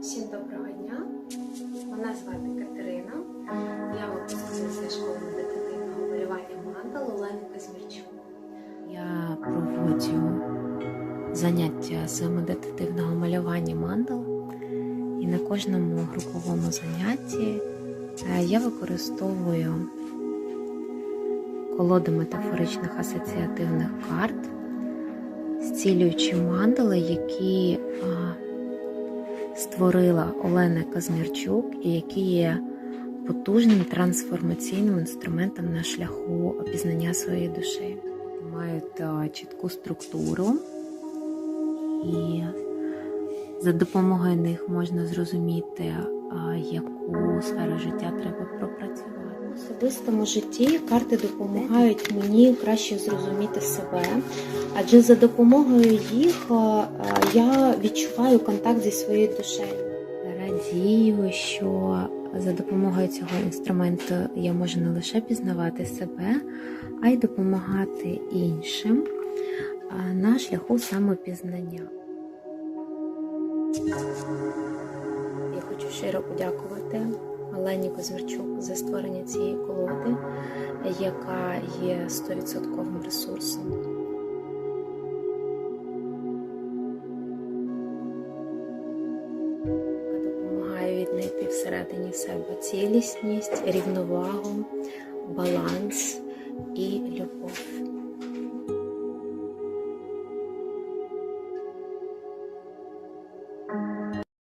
Всім доброго дня. Мене звати Катерина. Я випускниця школи медитативного малювання мандал Олени Казмірчук. Я проводжу заняття з медитативного малювання мандал, і на кожному груповому занятті е, я використовую колоду метафоричних асоціативних карт, зцілюючи мандали, які е, створила Олена Казмірчук і які є потужним трансформаційним інструментом на шляху опізнання своєї душі. Мають чітку структуру, і за допомогою них можна зрозуміти, яку сферу життя треба пропрацювати. В особистому житті карти допомагають мені краще зрозуміти себе, адже за допомогою їх я відчуваю контакт зі своєю душею. Радію, що за допомогою цього інструменту я можу не лише пізнавати себе, а й допомагати іншим на шляху самопізнання. Хочу щиро подякувати Олені Козмірчук за створення цієї колоди, яка є 100% ресурсом. допомагає віднайти всередині себе цілісність, рівновагу, баланс і любов.